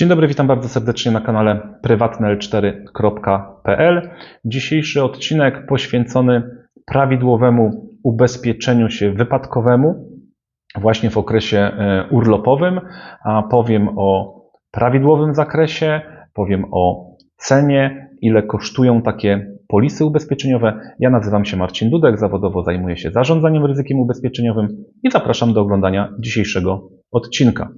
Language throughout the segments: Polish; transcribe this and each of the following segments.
Dzień dobry, witam bardzo serdecznie na kanale prywatnel4.pl. Dzisiejszy odcinek poświęcony prawidłowemu ubezpieczeniu się wypadkowemu właśnie w okresie e, urlopowym, a powiem o prawidłowym zakresie, powiem o cenie, ile kosztują takie polisy ubezpieczeniowe. Ja nazywam się Marcin Dudek, zawodowo zajmuję się zarządzaniem ryzykiem ubezpieczeniowym i zapraszam do oglądania dzisiejszego odcinka.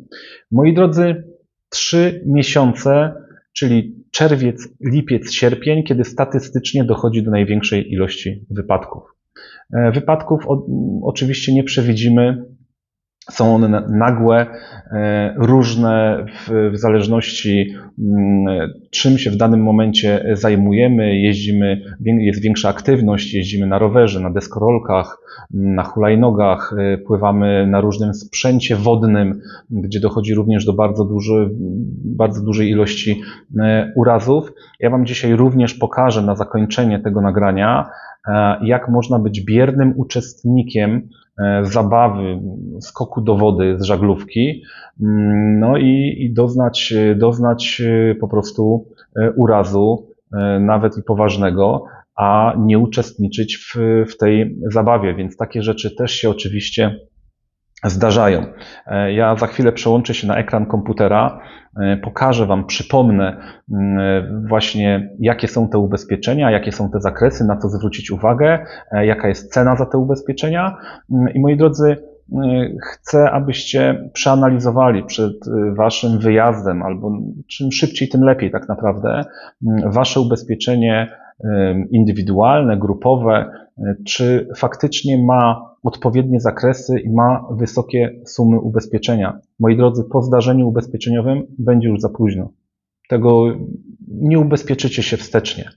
Moi drodzy, trzy miesiące, czyli czerwiec, lipiec, sierpień, kiedy statystycznie dochodzi do największej ilości wypadków. E, Wypadków oczywiście nie przewidzimy. Są one na- nagłe, e, różne w, w zależności mm, czym się w danym momencie zajmujemy. Jeździmy, jest większa aktywność, jeździmy na rowerze, na deskorolkach, na hulajnogach, e, pływamy na różnym sprzęcie wodnym, gdzie dochodzi również do bardzo, duży, bardzo dużej ilości e, urazów. Ja Wam dzisiaj również pokażę na zakończenie tego nagrania, jak można być biernym uczestnikiem zabawy, skoku do wody z żaglówki, mm, no i, i doznać, e, doznać e, po prostu e, urazu, e, nawet i poważnego, a nie uczestniczyć w, w tej zabawie, więc takie rzeczy też się oczywiście zdarzają. E, Ja za chwilę przełączę się na ekran komputera, e, pokażę Wam, przypomnę mm, właśnie jakie są te ubezpieczenia, jakie są te zakresy, na co zwrócić uwagę, e, jaka jest cena za te ubezpieczenia. I moi drodzy, e, chcę, abyście przeanalizowali przed e, Waszym wyjazdem, albo czym szybciej, tym lepiej tak naprawdę, Wasze ubezpieczenie e, indywidualne, grupowe, e, czy faktycznie ma odpowiednie zakresy i ma wysokie sumy ubezpieczenia. Moi drodzy, po zdarzeniu ubezpieczeniowym będzie już za późno. Tego nie ubezpieczycie się wstecznie.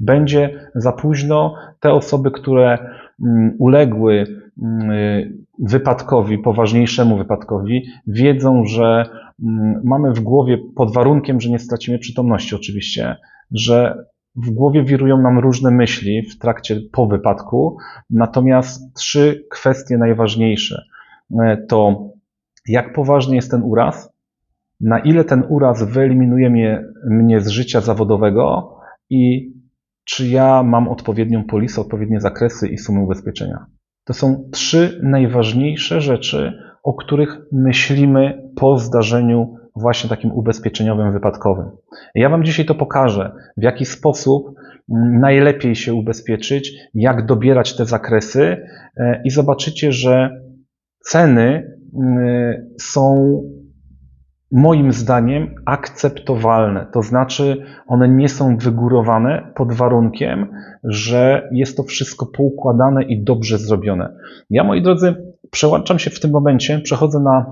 Będzie za późno. Te osoby, które mm, uległy mm, wypadkowi, poważniejszemu wypadkowi, wiedzą, że mm, mamy w głowie, pod warunkiem, że nie stracimy przytomności oczywiście, że w głowie wirują nam różne myśli w trakcie po wypadku, natomiast trzy kwestie najważniejsze. E, to jak poważny jest ten uraz, na ile ten uraz wyeliminuje mnie, mnie z życia zawodowego? I czy ja mam odpowiednią polisę, odpowiednie zakresy i sumy ubezpieczenia. To są trzy najważniejsze rzeczy, o których myślimy po zdarzeniu właśnie takim ubezpieczeniowym, wypadkowym. Ja Wam dzisiaj to pokażę, w jaki sposób mm, najlepiej się ubezpieczyć, jak dobierać te zakresy e, i zobaczycie, że ceny mm, są moim zdaniem akceptowalne. To znaczy, one nie są wygórowane pod warunkiem, że jest to wszystko poukładane i dobrze zrobione. Ja, moi drodzy, przełączam się w tym momencie, przechodzę na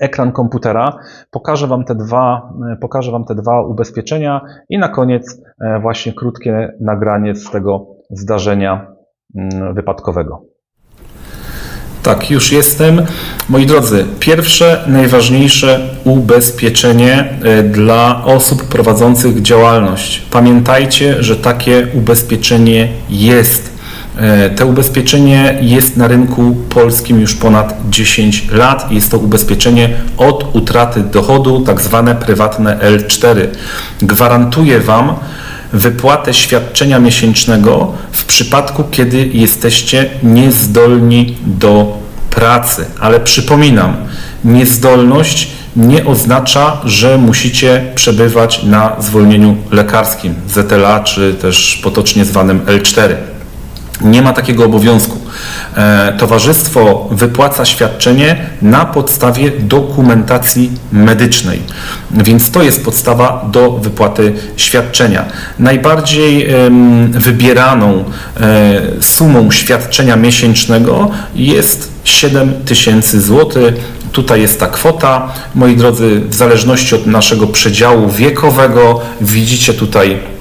ekran komputera, pokażę Wam te dwa, e, pokażę Wam te dwa ubezpieczenia i na koniec e, właśnie krótkie nagranie z tego zdarzenia mm, wypadkowego. Tak, już jestem. Moi drodzy, pierwsze, najważniejsze ubezpieczenie e, dla osób prowadzących działalność. Pamiętajcie, że takie ubezpieczenie jest. E, To ubezpieczenie jest na rynku polskim już ponad 10 lat. Jest to ubezpieczenie od utraty dochodu, tak zwane prywatne L4. Gwarantuje Wam wypłatę świadczenia miesięcznego w przypadku, kiedy jesteście niezdolni do pracy. Ale przypominam, niezdolność nie oznacza, że musicie przebywać na zwolnieniu lekarskim ZLA, czy też potocznie zwanym L4. Nie ma takiego obowiązku. E, Towarzystwo wypłaca świadczenie na podstawie dokumentacji medycznej, więc to jest podstawa do wypłaty świadczenia. Najbardziej wybieraną e, sumą świadczenia miesięcznego jest 7 tysięcy złotych. Tutaj jest ta kwota. Moi drodzy, w zależności od naszego przedziału wiekowego widzicie tutaj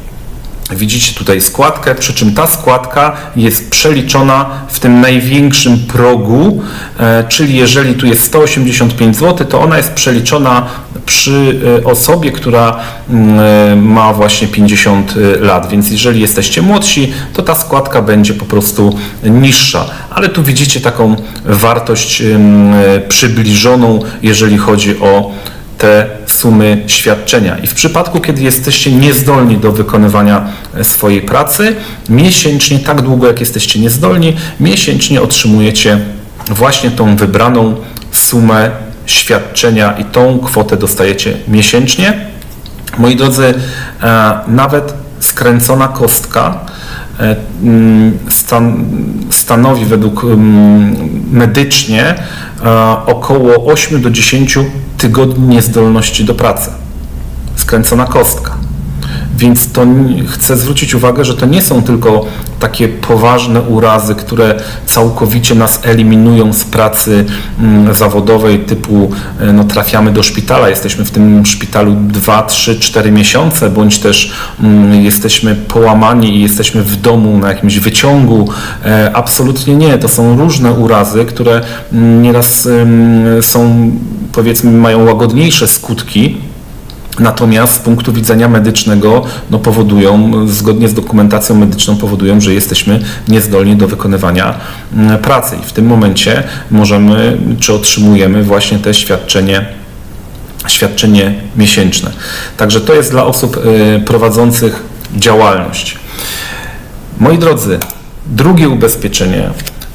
Widzicie tutaj składkę, przy czym ta składka jest przeliczona w tym największym progu, e, czyli jeżeli tu jest 185 zł, to ona jest przeliczona przy e, osobie, która mm, e, ma właśnie 50 lat, więc jeżeli jesteście młodsi, to ta składka będzie po prostu niższa, ale tu widzicie taką wartość przybliżoną, jeżeli chodzi o te sumy świadczenia. I w przypadku, kiedy jesteście niezdolni do wykonywania e, swojej pracy, miesięcznie, tak długo jak jesteście niezdolni, miesięcznie otrzymujecie właśnie tą wybraną sumę świadczenia i tą kwotę dostajecie miesięcznie. Moi drodzy, e, nawet skręcona kostka e, mm, stan, stanowi według mm, medycznie około 8 do 10 tygodni niezdolności do pracy. Skręcona kostka. Więc to chcę zwrócić uwagę, że to nie są tylko takie poważne urazy, które całkowicie nas eliminują z pracy mm, zawodowej, typu e, no, trafiamy do szpitala, jesteśmy w tym szpitalu 2, 3, 4 miesiące, bądź też mm, jesteśmy połamani i jesteśmy w domu na jakimś wyciągu. E, absolutnie nie. To są różne urazy, które mm, nieraz są, powiedzmy, mają łagodniejsze skutki. Natomiast z punktu widzenia medycznego no, powodują, zgodnie z dokumentacją medyczną, powodują, że jesteśmy niezdolni do wykonywania mm, pracy. I w tym momencie możemy, czy otrzymujemy właśnie te świadczenie, świadczenie miesięczne. Także to jest dla osób y, prowadzących działalność. Moi drodzy, drugie ubezpieczenie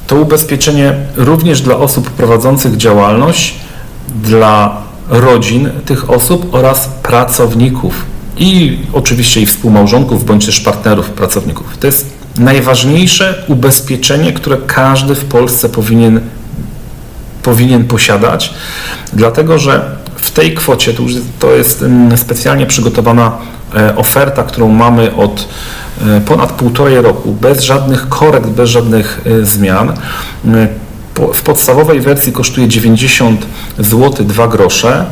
to ubezpieczenie również dla osób prowadzących działalność, dla rodzin tych osób oraz pracowników i oczywiście i współmałżonków bądź też partnerów pracowników. To jest najważniejsze ubezpieczenie, które każdy w Polsce powinien, powinien posiadać, dlatego że w tej kwocie, to, już to jest mm, specjalnie przygotowana e, oferta, którą mamy od e, ponad półtorej roku, bez żadnych korekt, bez żadnych e, zmian. W podstawowej wersji kosztuje 90 zł 2 grosze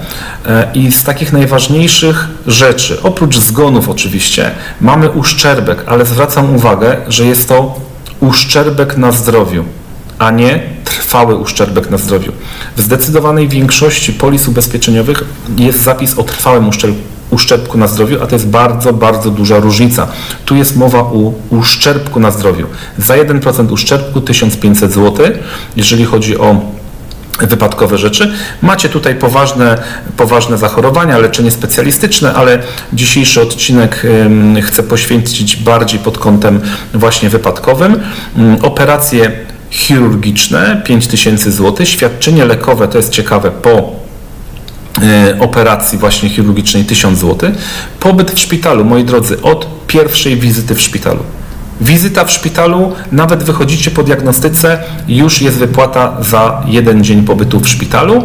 e, i z takich najważniejszych rzeczy, oprócz zgonów oczywiście, mamy uszczerbek, ale zwracam uwagę, że jest to uszczerbek na zdrowiu, a nie trwały uszczerbek na zdrowiu. W zdecydowanej większości polis ubezpieczeniowych jest zapis o trwałym uszczer- uszczerbku na zdrowiu, a to jest bardzo, bardzo duża różnica. Tu jest mowa o uszczerbku na zdrowiu. Za 1% uszczerbku 1500 zł, jeżeli chodzi o wypadkowe rzeczy. Macie tutaj poważne, poważne zachorowania, leczenie specjalistyczne, ale dzisiejszy odcinek chcę poświęcić bardziej pod kątem właśnie wypadkowym. Ym, Operacje chirurgiczne 5000 zł, świadczenie lekowe, to jest ciekawe, po operacji właśnie chirurgicznej 1000 zł. Pobyt w szpitalu, moi drodzy, od pierwszej wizyty w szpitalu. Wizyta w szpitalu, nawet wychodzicie po diagnostyce, już jest wypłata za jeden dzień pobytu w szpitalu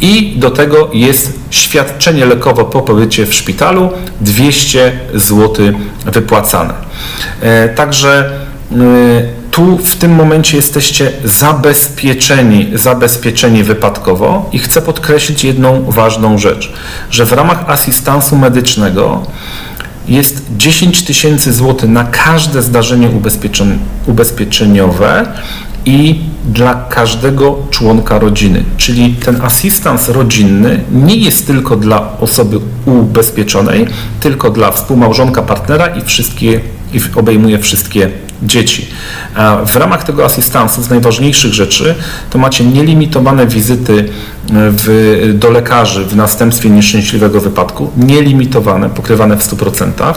i do tego jest świadczenie lekowe po pobycie w szpitalu 200 zł wypłacane. E, Także e, tu w tym momencie jesteście zabezpieczeni, zabezpieczeni wypadkowo i chcę podkreślić jedną ważną rzecz, że w ramach asystansu medycznego jest 10 tysięcy złotych na każde zdarzenie ubezpieczeniowe i dla każdego członka rodziny. Czyli ten asystans rodzinny nie jest tylko dla osoby ubezpieczonej, tylko dla współmałżonka, partnera i wszystkie i obejmuje wszystkie dzieci. W ramach tego asystansu z najważniejszych rzeczy to macie nielimitowane wizyty w, do lekarzy w następstwie nieszczęśliwego wypadku, nielimitowane, pokrywane w 100%.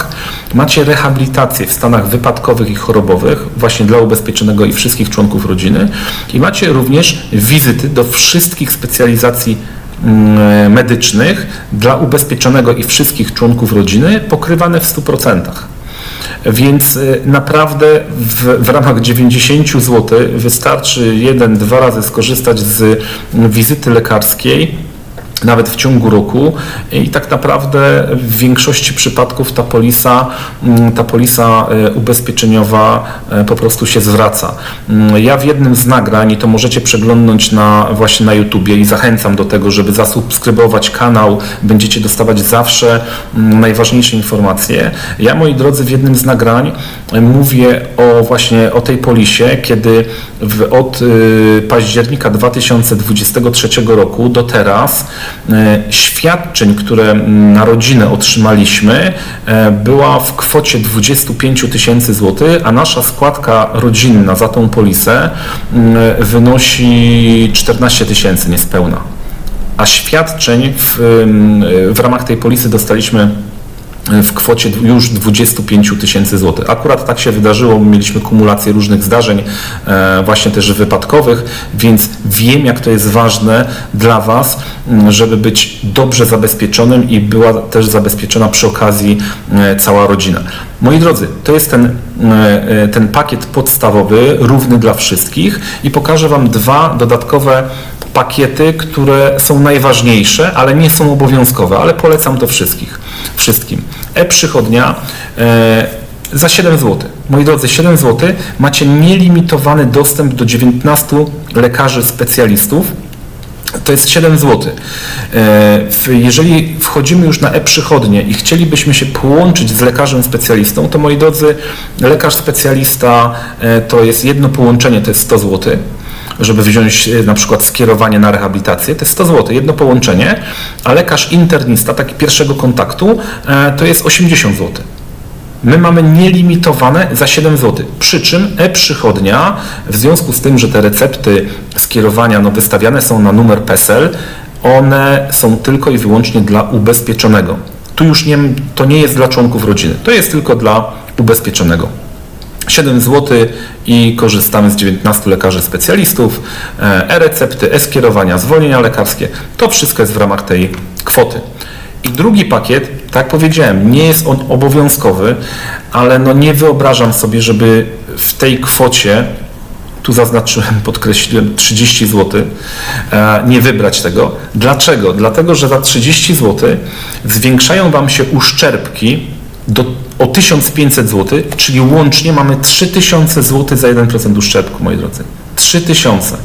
Macie rehabilitację w stanach wypadkowych i chorobowych właśnie dla ubezpieczonego i wszystkich członków rodziny i macie również wizyty do wszystkich specjalizacji mm, medycznych dla ubezpieczonego i wszystkich członków rodziny pokrywane w 100%. Więc y, naprawdę w, w ramach 90 zł wystarczy jeden, dwa razy skorzystać z wizyty lekarskiej nawet w ciągu roku i tak naprawdę w większości przypadków ta polisa, mm, ta polisa e, ubezpieczeniowa e, po prostu się zwraca. Mm, Ja w jednym z nagrań, i to możecie przeglądnąć na, właśnie na YouTubie i zachęcam do tego, żeby zasubskrybować kanał, będziecie dostawać zawsze mm, najważniejsze informacje. Ja, moi drodzy, w jednym z nagrań e, mówię o właśnie o tej polisie, kiedy w, od y, października 2023 roku do teraz świadczeń, które na rodzinę otrzymaliśmy, e, była w kwocie 25 tysięcy złotych, a nasza składka rodzinna za tą polisę wynosi 14 tysięcy niespełna. a świadczeń w, w ramach tej polisy dostaliśmy w kwocie już 25 tysięcy złotych. Akurat tak się wydarzyło, mieliśmy kumulację różnych zdarzeń, e, właśnie też wypadkowych, więc wiem, jak to jest ważne dla Was, żeby być dobrze zabezpieczonym i była też zabezpieczona przy okazji e, cała rodzina. Moi drodzy, to jest ten, e, ten pakiet podstawowy, równy dla wszystkich i pokażę Wam dwa dodatkowe pakiety, które są najważniejsze, ale nie są obowiązkowe, ale polecam to wszystkich, wszystkim. E-przychodnia e, za 7 zł. Moi drodzy, 7 zł macie nielimitowany dostęp do 19 lekarzy specjalistów. To jest 7 zł. E, Jeżeli wchodzimy już na e-przychodnie i chcielibyśmy się połączyć z lekarzem specjalistą, to moi drodzy, lekarz specjalista e, to jest jedno połączenie, to jest 100 zł żeby wziąć e, na przykład skierowanie na rehabilitację, to jest 100 zł, jedno połączenie, a lekarz internista, taki pierwszego kontaktu, e, to jest 80 zł. My mamy nielimitowane za 7 zł. Przy czym e-przychodnia, w związku z tym, że te recepty skierowania no, wystawiane są na numer PESEL, one są tylko i wyłącznie dla ubezpieczonego. Tu już nie, to nie jest dla członków rodziny, to jest tylko dla ubezpieczonego. 7 zł i korzystamy z 19 lekarzy specjalistów, e, e-recepty, e-skierowania, zwolnienia lekarskie. To wszystko jest w ramach tej kwoty. I drugi pakiet, tak powiedziałem, nie jest on obowiązkowy, ale no nie wyobrażam sobie, żeby w tej kwocie, tu zaznaczyłem, podkreśliłem 30 zł, e, nie wybrać tego. Dlaczego? Dlatego, że za 30 zł zwiększają Wam się uszczerbki do, o 1500 zł, czyli łącznie mamy 3000 zł za 1% uszczerbku, moi drodzy. 3000.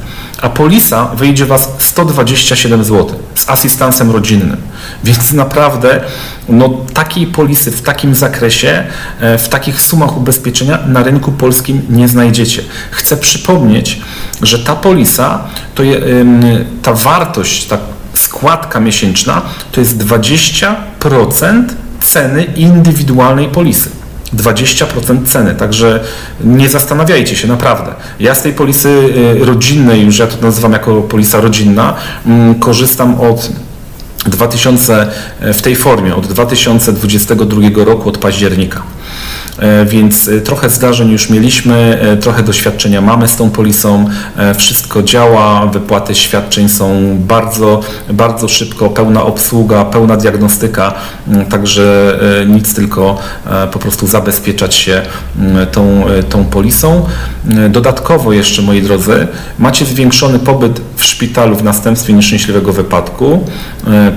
A polisa wyjdzie Was 127 zł z asystansem rodzinnym. Więc naprawdę no, takiej polisy w takim zakresie, e, w takich sumach ubezpieczenia na rynku polskim nie znajdziecie. Chcę przypomnieć, że ta polisa, to je, ta wartość, ta składka miesięczna to jest 20% ceny indywidualnej polisy. 20% ceny, także nie zastanawiajcie się, naprawdę. Ja z tej polisy y, rodzinnej, już ja to nazywam jako polisa rodzinna, mm, korzystam od 2000 w tej formie od 2022 roku, od października. E, Więc e, trochę zdarzeń już mieliśmy, e, trochę doświadczenia mamy z tą polisą, wszystko działa, wypłaty świadczeń są bardzo, bardzo szybko, pełna obsługa, pełna diagnostyka, także nic tylko po prostu zabezpieczać się tą, tą polisą. Dodatkowo jeszcze, moi drodzy, macie zwiększony pobyt w szpitalu w następstwie nieszczęśliwego wypadku. E,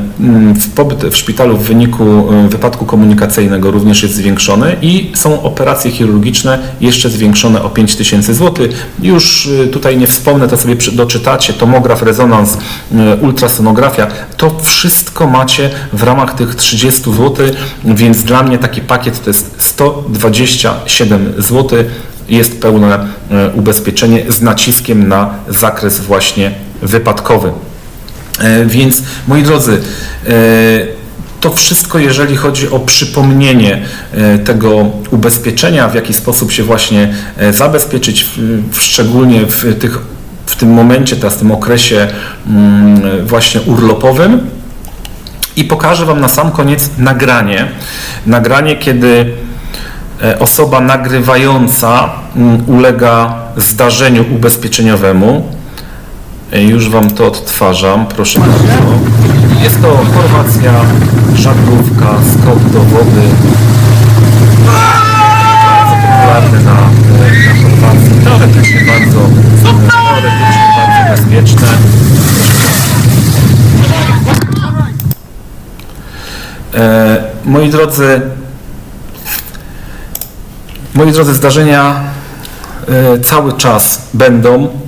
W pobyt w szpitalu w wyniku e, wypadku komunikacyjnego również jest zwiększony i są operacje chirurgiczne jeszcze zwiększone o 5000 zł. Już e, tutaj nie wspomnę, to sobie doczytacie, tomograf, rezonans, ultrasonografia, to wszystko macie w ramach tych 30 zł, więc dla mnie taki pakiet to jest 127 zł. Jest pełne ubezpieczenie z naciskiem na zakres właśnie wypadkowy. E, Więc moi drodzy, e, to wszystko, jeżeli chodzi o przypomnienie e, tego ubezpieczenia, w jaki sposób się właśnie zabezpieczyć, szczególnie w, tych, w tym momencie, teraz w tym okresie mm, właśnie urlopowym. I pokażę Wam na sam koniec nagranie. Nagranie, kiedy osoba nagrywająca mm, ulega zdarzeniu ubezpieczeniowemu. E, Już Wam to odtwarzam, proszę bardzo. Jest to Chorwacja, żaglówka, skok do wody. Bardzo popularny na, na Chorwacji. Teoretycznie bardzo, teoretycznie bardzo bezpieczne. E, moi drodzy, moi drodzy, zdarzenia e, cały czas będą,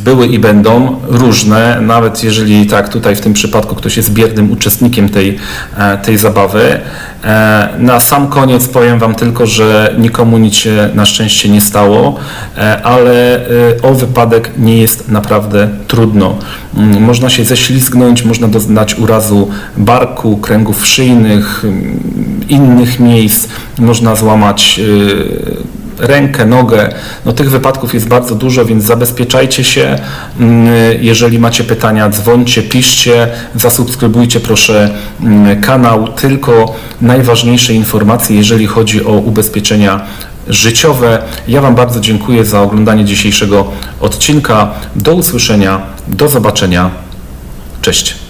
były i będą różne, nawet jeżeli tak tutaj w tym przypadku ktoś jest biernym uczestnikiem tej, e, tej zabawy. E, Na sam koniec powiem Wam tylko, że nikomu nic się na szczęście nie stało, e, ale o wypadek nie jest naprawdę trudno. Mm, Można się ześlizgnąć, można doznać urazu barku, kręgów szyjnych, mm, innych miejsc, można złamać rękę, nogę. No tych wypadków jest bardzo dużo, więc zabezpieczajcie się. Mm, Jeżeli macie pytania, dzwońcie, piszcie, zasubskrybujcie proszę mm, kanał. Tylko najważniejsze informacje, jeżeli chodzi o ubezpieczenia życiowe. Ja Wam bardzo dziękuję za oglądanie dzisiejszego odcinka. Do usłyszenia, do zobaczenia. Cześć.